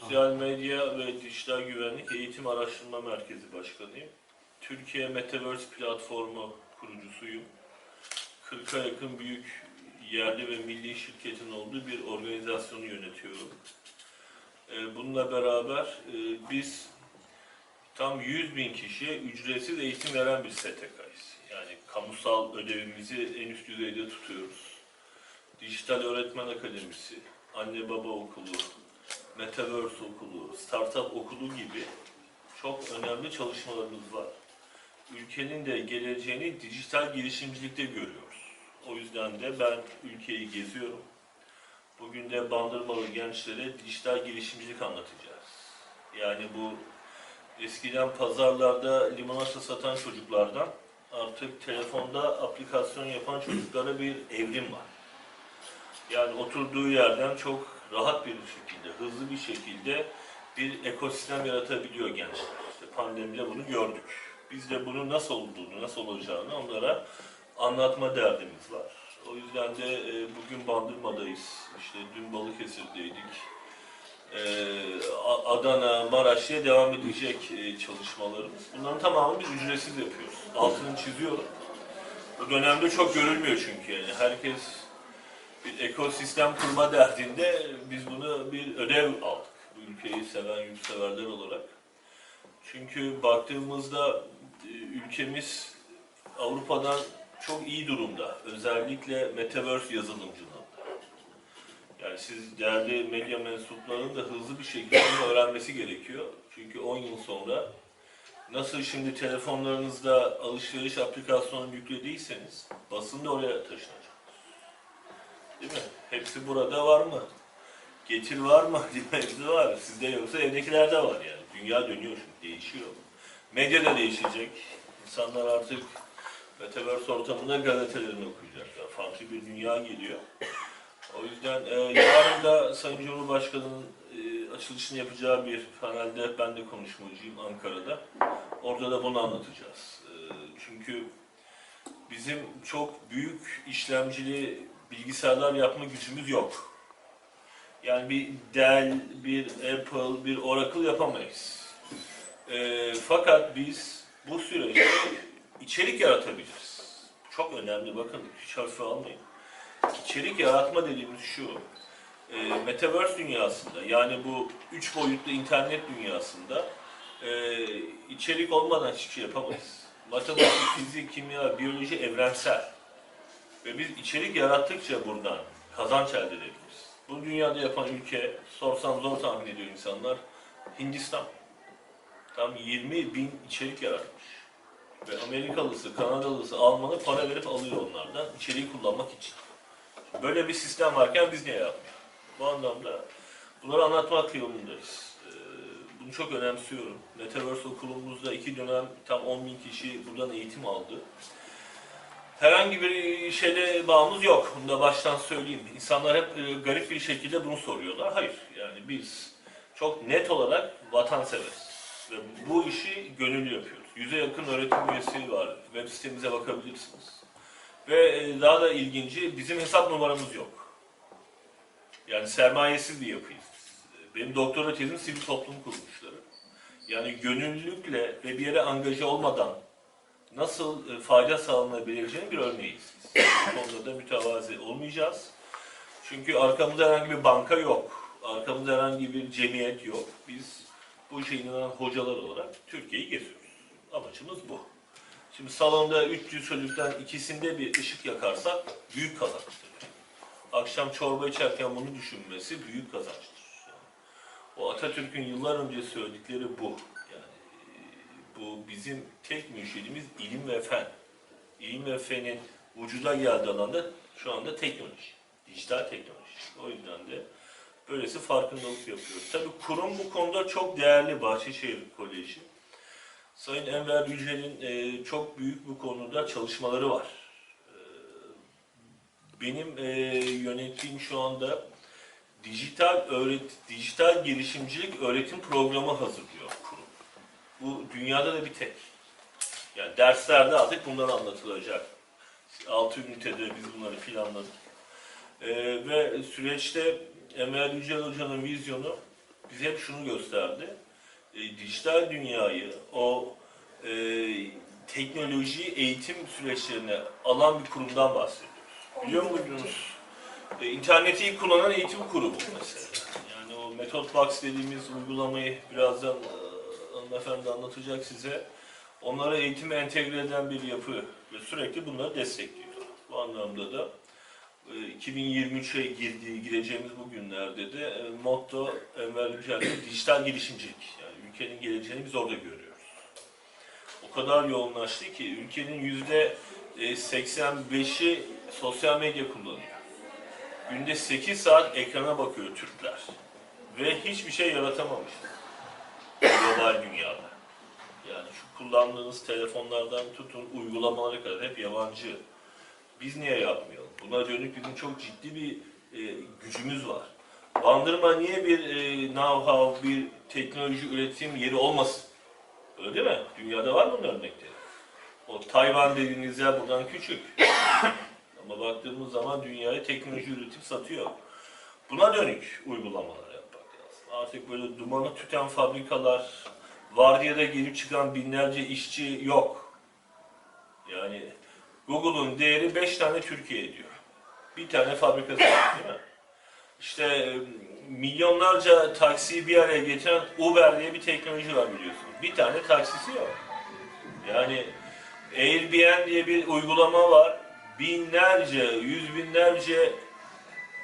Sosyal Medya ve Dijital Güvenlik Eğitim Araştırma Merkezi Başkanıyım. Türkiye Metaverse Platformu kurucusuyum. 40'a yakın büyük yerli ve milli şirketin olduğu bir organizasyonu yönetiyorum. Ee, Bununla beraber e, biz tam 100 bin kişiye ücretsiz eğitim veren bir STK'yız. Yani kamusal ödevimizi en üst düzeyde tutuyoruz. Dijital Öğretmen Akademisi, Anne Baba Okulu, Metaverse Okulu, Startup Okulu gibi çok önemli çalışmalarımız var. Ülkenin de geleceğini dijital girişimcilikte görüyoruz. O yüzden de ben ülkeyi geziyorum. Bugün de Bandırmalı gençlere dijital girişimcilik anlatacağız. Yani bu eskiden pazarlarda limonata satan çocuklardan artık telefonda aplikasyon yapan çocuklara bir evrim var. Yani oturduğu yerden çok rahat bir şekilde, hızlı bir şekilde bir ekosistem yaratabiliyor gençler. İşte pandemide bunu gördük. Biz de bunu nasıl olduğunu, nasıl olacağını onlara anlatma derdimiz var. O yüzden de e, bugün Bandırma'dayız. İşte dün Balıkesir'deydik. E, Adana, Maraş devam edecek e, çalışmalarımız. Bunların tamamını biz ücretsiz yapıyoruz. Altını çiziyorum. Bu dönemde çok görülmüyor çünkü yani. Herkes bir ekosistem kurma derdinde biz bunu bir ödev aldık. Bu ülkeyi seven yurtseverler olarak. Çünkü baktığımızda e, ülkemiz Avrupa'dan çok iyi durumda. Özellikle Metaverse yazılımcılığında. Yani siz değerli medya mensuplarının da hızlı bir şekilde öğrenmesi gerekiyor. Çünkü 10 yıl sonra nasıl şimdi telefonlarınızda alışveriş aplikasyonu yüklediyseniz basın da oraya taşınacak. Değil mi? Hepsi burada var mı? Getir var mı? Hepsi var. Sizde yoksa evdekilerde var yani. Dünya dönüyor şimdi, değişiyor. Medya da değişecek. İnsanlar artık Metaverse ortamında gazetelerini okuyacaklar. Farklı bir dünya geliyor. O yüzden e, yarın da Sayın Cumhurbaşkanı'nın e, açılışını yapacağı bir panelde ben de konuşmacıyım Ankara'da. Orada da bunu anlatacağız. E, çünkü bizim çok büyük işlemcili bilgisayarlar yapma gücümüz yok. Yani bir Dell, bir Apple, bir Oracle yapamayız. Ee, fakat biz bu süreçte içerik yaratabiliriz. Çok önemli bakın hiç hafife almayın. İçerik yaratma dediğimiz şu. e, Metaverse dünyasında yani bu üç boyutlu internet dünyasında e, içerik olmadan hiçbir şey yapamayız. Matematik, fizik, kimya, biyoloji evrensel. Ve biz içerik yarattıkça buradan kazanç elde edebiliriz. Bu dünyada yapan ülke, sorsam zor tahmin ediyor insanlar, Hindistan. Tam 20 bin içerik yaratmış. Ve Amerikalısı, Kanadalısı, Almanı para verip alıyor onlardan içeriği kullanmak için. Böyle bir sistem varken biz niye yapmıyoruz? Bu anlamda bunları anlatmak yolundayız. Ee, Bunu çok önemsiyorum. Metaverse okulumuzda iki dönem tam 10 bin kişi buradan eğitim aldı. Herhangi bir şeyle bağımız yok. Bunu da baştan söyleyeyim. İnsanlar hep e, garip bir şekilde bunu soruyorlar. Hayır. Yani biz çok net olarak vatanseveriz. Ve bu işi gönüllü yapıyoruz. Yüze yakın öğretim üyesi var. Web sitemize bakabilirsiniz. Ve e, daha da ilginci bizim hesap numaramız yok. Yani sermayesiz bir yapıyız. Benim doktora tezim sivil toplum kuruluşları. Yani gönüllülükle ve bir yere angaje olmadan nasıl e, fayda sağlanabileceğinin bir örneğiyiz. Bu konuda da mütevazi olmayacağız. Çünkü arkamızda herhangi bir banka yok. Arkamızda herhangi bir cemiyet yok. Biz bu işe inanan hocalar olarak Türkiye'yi geziyoruz. Amacımız bu. Şimdi salonda 300 çocuktan ikisinde bir ışık yakarsak büyük kazançtır. Akşam çorba içerken bunu düşünmesi büyük kazançtır. O Atatürk'ün yıllar önce söyledikleri bu. Bu bizim tek mürşidimiz ilim ve fen. İlim ve fenin vücuda geldiği alanda şu anda teknoloji. Dijital teknoloji. O yüzden de böylesi farkındalık yapıyoruz. Tabii kurum bu konuda çok değerli Bahçeşehir Koleji. Sayın Enver Yücel'in e, çok büyük bu konuda çalışmaları var. E, benim e, yönettiğim şu anda dijital öğret dijital girişimcilik öğretim programı hazırlıyor. Bu dünyada da bir tek. Yani derslerde artık bunlar anlatılacak. 6 ünitede biz bunları planladık. Ee, ve süreçte Enver Yücel Hoca'nın vizyonu bize hep şunu gösterdi. E, dijital dünyayı, o e, teknoloji eğitim süreçlerine alan bir kurumdan bahsediyoruz. Biliyor muydunuz? E, interneti ilk kullanan eğitim kurumu mesela. Yani o Method Box dediğimiz uygulamayı birazdan e, hanımefendi anlatacak size. Onlara eğitime entegre eden bir yapı ve sürekli bunları destekliyor. Bu anlamda da e, 2023'e girdiği, gireceğimiz bu günlerde de e, motto Enver Yücel'de dijital girişimcilik. Yani ülkenin geleceğini biz orada görüyoruz. O kadar yoğunlaştı ki ülkenin yüzde e, 85'i sosyal medya kullanıyor. Günde 8 saat ekrana bakıyor Türkler. Ve hiçbir şey yaratamamış. Global dünyada. Yani şu kullandığınız telefonlardan tutun uygulamalara kadar hep yabancı. Biz niye yapmayalım? Buna dönük bizim çok ciddi bir e, gücümüz var. Bandırma niye bir e, know-how, bir teknoloji üretim yeri olmasın? Öyle değil mi? Dünyada var bunun örnekleri. O Tayvan dediğiniz yer buradan küçük. Ama baktığımız zaman dünyaya teknoloji üretip satıyor. Buna dönük uygulamalar. Artık böyle dumanı tüten fabrikalar, vardiyada girip çıkan binlerce işçi yok. Yani Google'un değeri 5 tane Türkiye ediyor. Bir tane fabrikası var değil mi? İşte e, milyonlarca taksiyi bir araya getiren Uber diye bir teknoloji var biliyorsunuz. Bir tane taksisi yok. Yani Airbnb diye bir uygulama var. Binlerce, yüz binlerce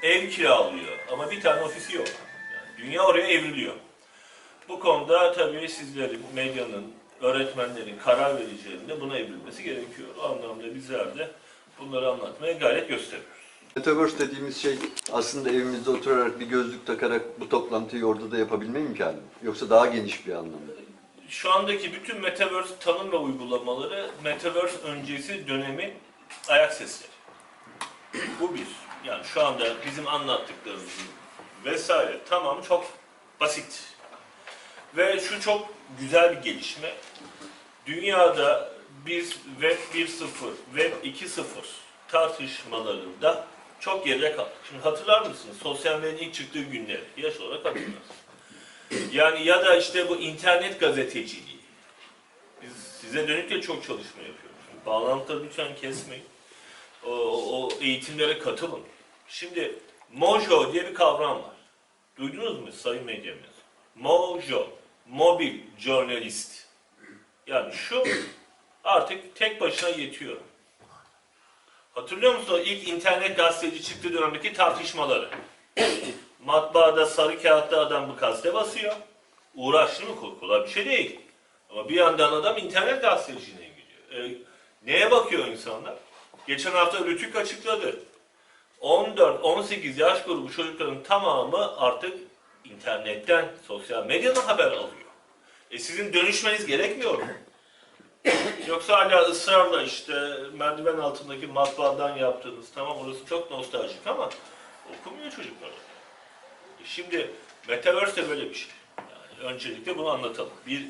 ev kiralıyor. Ama bir tane ofisi yok. Dünya oraya evriliyor. Bu konuda tabii sizlerin, medyanın, öğretmenlerin karar vericilerinin de buna evrilmesi gerekiyor. O anlamda bizler de bunları anlatmaya gayret gösteriyoruz. Metaverse dediğimiz şey aslında evimizde oturarak bir gözlük takarak bu toplantıyı orada da yapabilme imkanı mı? Yoksa daha geniş bir anlamda. Şu andaki bütün Metaverse tanım ve uygulamaları Metaverse öncesi dönemin ayak sesleri. Bu bir. Yani şu anda bizim anlattıklarımız vesaire tamam çok basit. Ve şu çok güzel bir gelişme. Dünyada biz Web 1.0, Web 2.0 tartışmalarında çok geride kaldık. Şimdi hatırlar mısınız? Sosyal medyanın ilk çıktığı günleri. Yaş olarak hatırlarsınız. Yani ya da işte bu internet gazeteciliği. Biz size dönük de çok çalışma yapıyoruz. Bağlantıları lütfen kesmeyin. O, o eğitimlere katılın. Şimdi Mojo diye bir kavram var. Duydunuz mu sayın medya mezunu? Mojo, mobil journalist. Yani şu artık tek başına yetiyor. Hatırlıyor musunuz ilk internet gazeteci çıktığı dönemdeki tartışmaları? Matbaada sarı kağıtta adam bu gazete basıyor. Uğraşlı mı? Kol- Kolay bir şey değil. Ama bir yandan adam internet gazeteciliğine gidiyor. E, neye bakıyor insanlar? Geçen hafta Rütük açıkladı. 14-18 yaş grubu çocukların tamamı artık internetten, sosyal medyadan haber alıyor. E sizin dönüşmeniz gerekmiyor mu? Yoksa hala ısrarla işte merdiven altındaki matbaadan yaptığınız tamam orası çok nostaljik ama okumuyor çocuklar. E Şimdi Metaverse de böyle bir şey. Yani öncelikle bunu anlatalım. Bir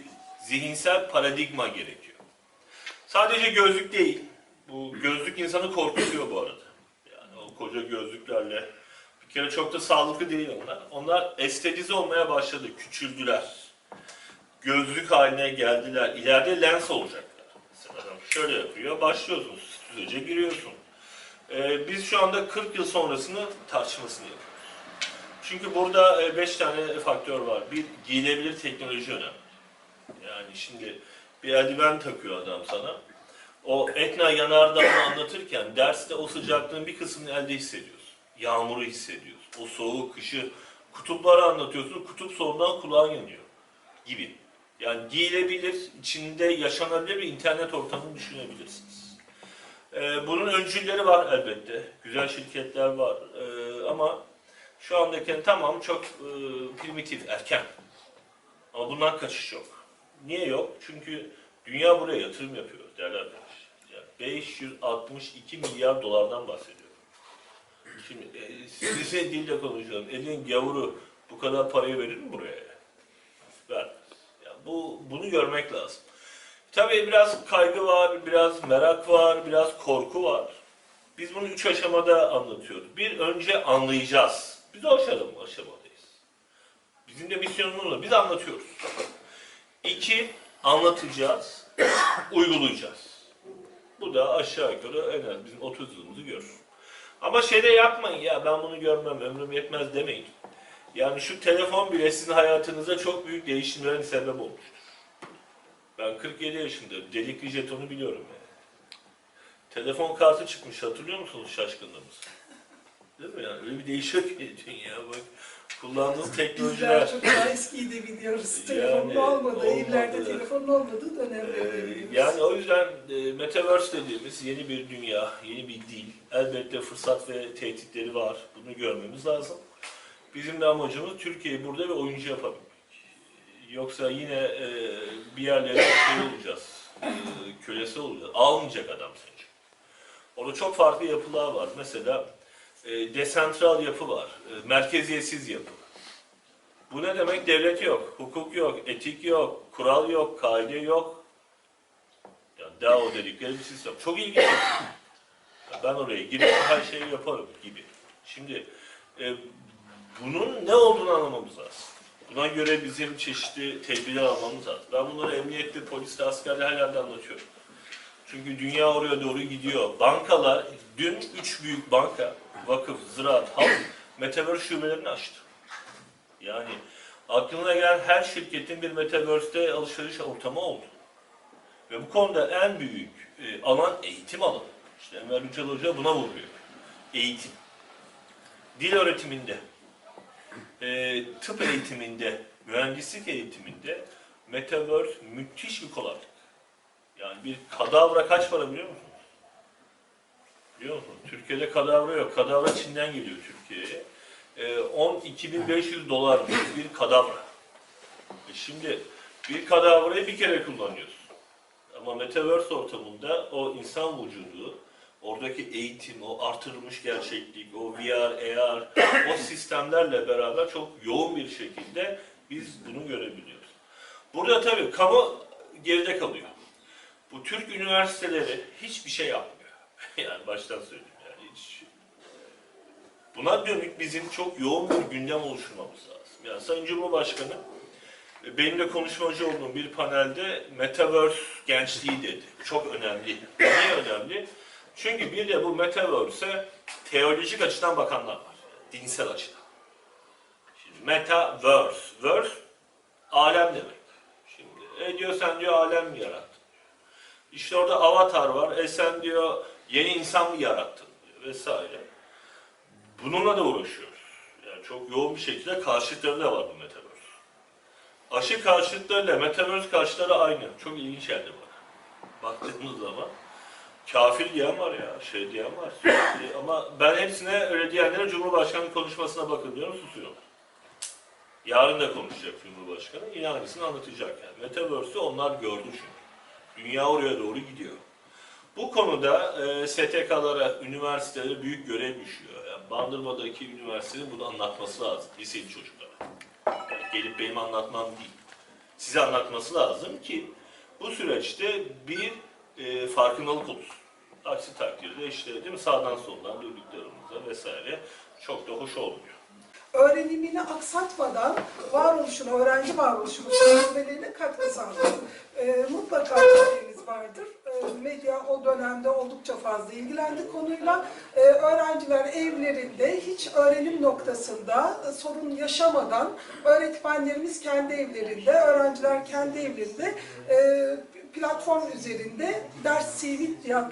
zihinsel paradigma gerekiyor. Sadece gözlük değil. Bu gözlük insanı korkutuyor bu arada. Koca gözlüklerle bir kere çok da sağlıklı değil onlar. Onlar estetize olmaya başladı, küçüldüler. Gözlük haline geldiler. İleride lens olacaklar. Mesela adam şöyle yapıyor, başlıyorsun, sürece giriyorsun. Ee, biz şu anda 40 yıl sonrasını tartışmasını yapıyoruz. Çünkü burada 5 tane faktör var. Bir, giyilebilir teknoloji önemli. Yani şimdi bir eldiven takıyor adam sana. O Etna yanardağını anlatırken derste o sıcaklığın bir kısmını elde hissediyorsun. Yağmuru hissediyorsun. O soğuk kışı kutupları anlatıyorsun. Kutup soğuğundan kulağın yanıyor gibi. Yani giyilebilir, içinde yaşanabilir bir internet ortamını düşünebilirsiniz. Ee, bunun öncülleri var elbette. Güzel şirketler var. Ee, ama şu andaki tamam çok e, primitif, erken. Ama bundan kaçış yok. Niye yok? Çünkü dünya buraya yatırım yapıyor değerli arkadaşlar. Yani 562 milyar dolardan bahsediyorum. Şimdi e, sizin dille konuşalım. Elin gavuru bu kadar parayı verir mi buraya? Vermez. Yani bu, bunu görmek lazım. Tabii biraz kaygı var, biraz merak var, biraz korku var. Biz bunu üç aşamada anlatıyoruz. Bir, önce anlayacağız. Biz o aşama, aşamadayız. Bizim de misyonumuz o. Biz anlatıyoruz. İki, anlatacağız, uygulayacağız. Bu da aşağı yukarı en az bizim 30 yılımızı görür. Ama şeyde yapmayın ya ben bunu görmem, ömrüm yetmez demeyin. Yani şu telefon bile sizin hayatınıza çok büyük değişimlerin sebep olmuştur. Ben 47 yaşındayım. Delikli jetonu biliyorum yani. Telefon kartı çıkmış hatırlıyor musunuz şaşkınlığımız? Değil mi yani? Öyle bir değişiyor ki dünya bak. Kullandığınız teknolojiler. Bizler çok daha eskiyi de biliyoruz. Yani Telefonun olmadığı, olmadı. evlerde telefonun olmadığı dönemleri Ee, biliyoruz. yani o yüzden e, Metaverse dediğimiz yeni bir dünya, yeni bir dil. Elbette fırsat ve tehditleri var. Bunu görmemiz lazım. Bizim de amacımız Türkiye'yi burada bir oyuncu yapabilmek. Yoksa yine e, bir yerlere şey olacağız, e, kölesi olacağız. Almayacak adam seni. Orada çok farklı yapılar var. Mesela e, desentral yapı var, e, merkeziyetsiz yapı. Bu ne demek? Devlet yok, hukuk yok, etik yok, kural yok, kaide yok. Yani DAO dedikleri bir sistem. Çok ilginç. Ben oraya girip her şeyi yaparım gibi. Şimdi e, bunun ne olduğunu anlamamız lazım. Buna göre bizim çeşitli tedbirler almamız lazım. Ben bunları emniyette, poliste, askerde her yerde anlatıyorum. Çünkü dünya oraya doğru gidiyor. Bankalar, dün üç büyük banka, vakıf, ziraat, halk, metaverse şubelerini açtı. Yani aklına gelen her şirketin bir metaverse'te alışveriş ortamı oldu. Ve bu konuda en büyük e, alan eğitim alanı. İşte Enver Yücel Hoca buna vuruyor. Eğitim. Dil öğretiminde, e, tıp eğitiminde, mühendislik eğitiminde metaverse müthiş bir kolaylık. Yani bir kadavra kaç para biliyor musunuz? Biliyor musunuz? Türkiye'de kadavra yok. Kadavra Çin'den geliyor Türkiye'ye. E, 12.500 dolar bir kadavra. E şimdi bir kadavrayı bir kere kullanıyorsun. Ama Metaverse ortamında o insan vücudu, oradaki eğitim, o artırılmış gerçeklik, o VR, AR, o sistemlerle beraber çok yoğun bir şekilde biz bunu görebiliyoruz. Burada tabii kamu geride kalıyor. Bu Türk üniversiteleri hiçbir şey yapmıyor. yani baştan söyleyeyim yani hiç. Buna dönük bizim çok yoğun bir gündem oluşturmamız lazım. Yani Sayın Cumhurbaşkanı e, benim de konuşmacı olduğum bir panelde Metaverse gençliği dedi. Çok önemli. Niye önemli? Çünkü bir de bu Metaverse'e teolojik açıdan bakanlar var. Dinsel açıdan. Şimdi Metaverse. Verse, alem demek. Şimdi e diyor sen diyor alem yarattın? İşte orada avatar var. E sen diyor yeni insan mı yarattın? vesaire. Bununla da uğraşıyoruz. Yani çok yoğun bir şekilde karşıtları da var bu Metaverse. Aşı karşıtlarıyla Metaverse karşıtları aynı. Çok ilginç geldi bana. Baktığımız zaman. Kafir diyen var ya, şey diyen var. Ama ben hepsine öyle diyenlere Cumhurbaşkanı konuşmasına bakın diyorum, susuyorlar. Yarın da konuşacak Cumhurbaşkanı, yine aynısını anlatacak yani. Metaverse'ü onlar gördü çünkü. Dünya oraya doğru gidiyor. Bu konuda e, STK'lara, üniversitelere büyük görev düşüyor. Yani Bandırma'daki üniversitenin bunu anlatması lazım, liseli çocuklara. Yani gelip benim anlatmam değil. Size anlatması lazım ki bu süreçte bir e, farkındalık olsun. Aksi takdirde işte değil mi sağdan soldan duyduklarımıza vesaire çok da hoş olmuyor. öğrenimini aksatmadan varoluşuna, öğrenci varoluşuna sürdürmelerine katkı sağlıyor. Ee, mutlaka haberiniz vardır. Ee, medya o dönemde oldukça fazla ilgilendi konuyla. Ee, öğrenciler evlerinde hiç öğrenim noktasında e, sorun yaşamadan öğretmenlerimiz kendi evlerinde, öğrenciler kendi evlerinde e, platform üzerinde ders CV diye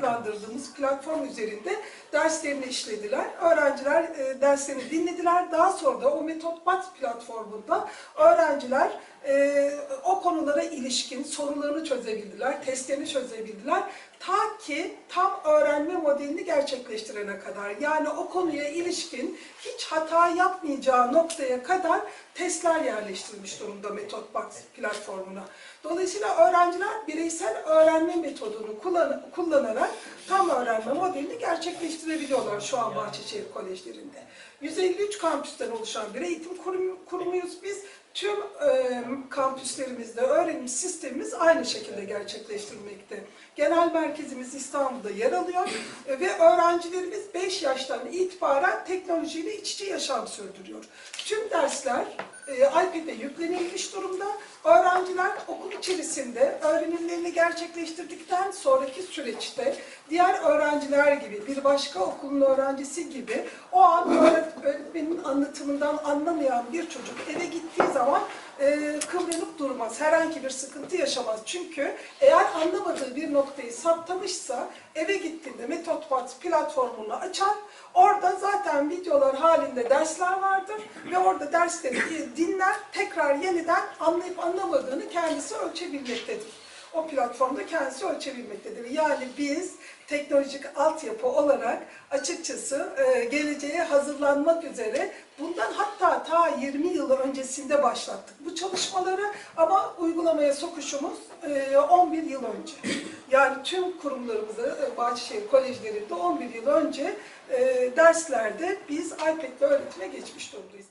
platform üzerinde derslerini işlediler. Öğrenciler e, derslerini dinlediler. Daha sonra da o Metotbat platformunda öğrenciler e, o konulara ilişkin sorularını çözebildiler, testlerini çözebildiler. Ta ki tam öğrenme modelini gerçekleştirene kadar yani o konuya ilişkin hiç hata yapmayacağı noktaya kadar testler yerleştirilmiş durumda Metotbat platformuna. Dolayısıyla öğrenciler bireysel öğrenme metodunu kullan- kullanarak tam öğrenme modelini gerçekleştirebiliyorlar şu an Bahçeşehir Kolejlerinde. 153 kampüsten oluşan bir eğitim kurum, kurumuyuz biz. Tüm e, kampüslerimizde öğrenim sistemimiz aynı şekilde gerçekleştirilmekte. Genel merkezimiz İstanbul'da yer alıyor ve öğrencilerimiz 5 yaştan itibaren teknolojiyle iç içe yaşam sürdürüyor. Tüm dersler e, iPad'e yüklenilmiş durumda. Öğrenciler okul içerisinde öğrenimlerini gerçekleştirdikten sonraki süreçte diğer öğrenciler gibi, bir başka okulun öğrencisi gibi o an öğret- öğretmenin anlatımından anlamayan bir çocuk eve gittiği zaman e, kıvranıp durmaz, herhangi bir sıkıntı yaşamaz. Çünkü eğer anlamadığı bir noktayı saptamışsa eve gittiğinde Metotpat platformunu açar, orada zaten videolar halinde dersler vardır ve orada dersleri dinler, tekrar yeniden anlayıp anlamadığını kendisi ölçebilmektedir. O platformda kendisi ölçebilmektedir. Yani biz teknolojik altyapı olarak açıkçası e, geleceğe hazırlanmak üzere bundan hatta ta 20 yıl öncesinde başlattık bu çalışmaları ama uygulamaya sokuşumuz e, 11 yıl önce. Yani tüm kurumlarımızı, e, Bahçeşehir Kolejlerinde 11 yıl önce e, derslerde biz iPad'le öğretime geçmiş durumdayız.